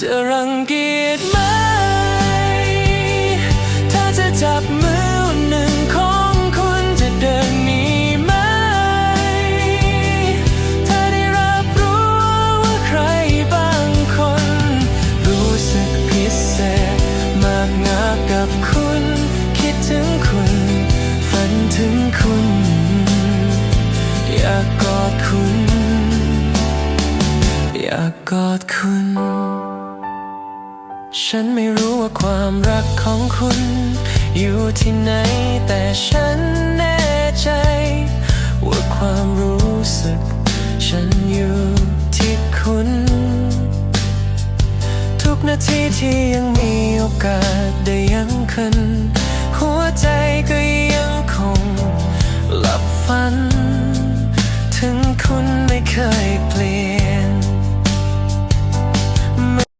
จะรังเกียจไหม ถ้าจะจับมือวันหนึ่งของคุณจะเดินหนีไหม ถ้าได้รับรู้ว่าใครบางคน รู้สึกพิเศษมากนักกับคุณ คิดถึงคุณ ฝันถึงคุณ อยากกอดคุณ อยากกอดคุณ ฉันไม่รู้ว่าความรักของคุณ อยู่ที่ไหน แต่ฉันแน่ใจ ว่าความรู้สึก ฉันอยู่ที่คุณ ทุกนาทีที่ยังมีโอกาสได้ยังคืนหัวใจก็ยังคงหลับฝัน ถึงคุณไม่เคยเปลี่ยน